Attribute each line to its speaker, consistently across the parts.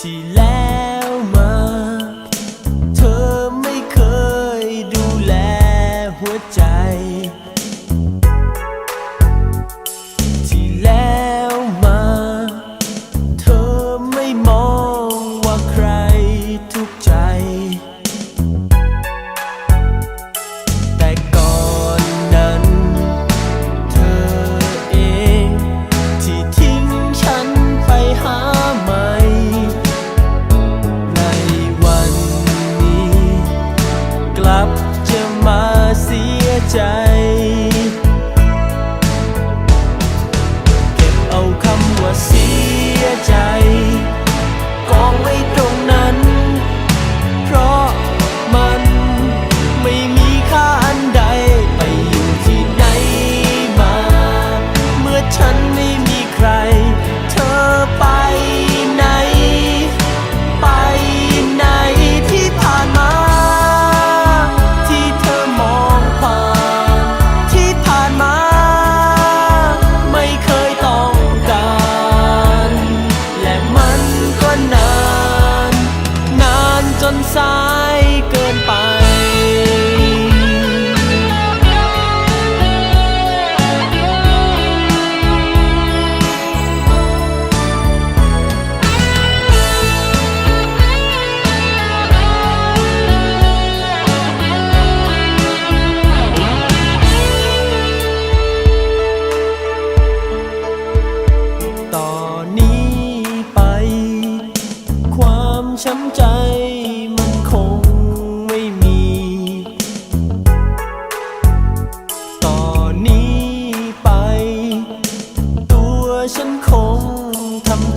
Speaker 1: 起来。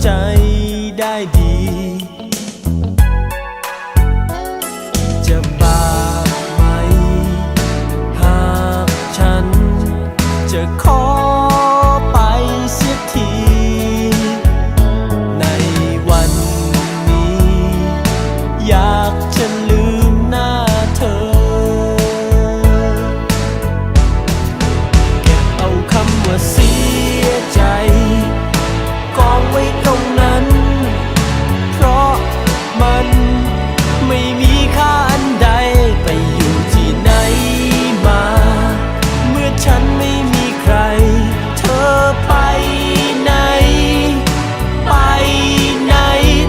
Speaker 1: ใจได้ดี ฉันไม่มีใคร เธอไปไหน ไปไหน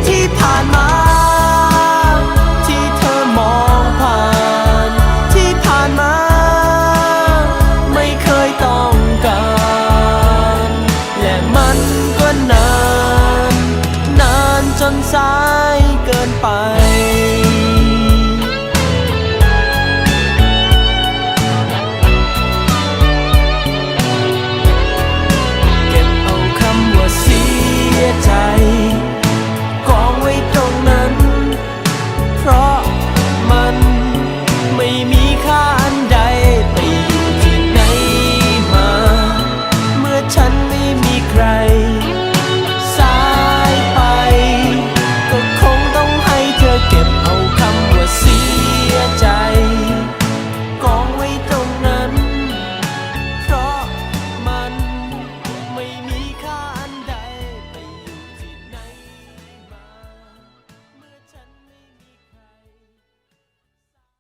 Speaker 1: ที่ผ่านมา ที่เธอมองผ่าน ที่ผ่านมา ไม่เคยต้องการ และมันก็นาน นานจนสายเกินไป ใคร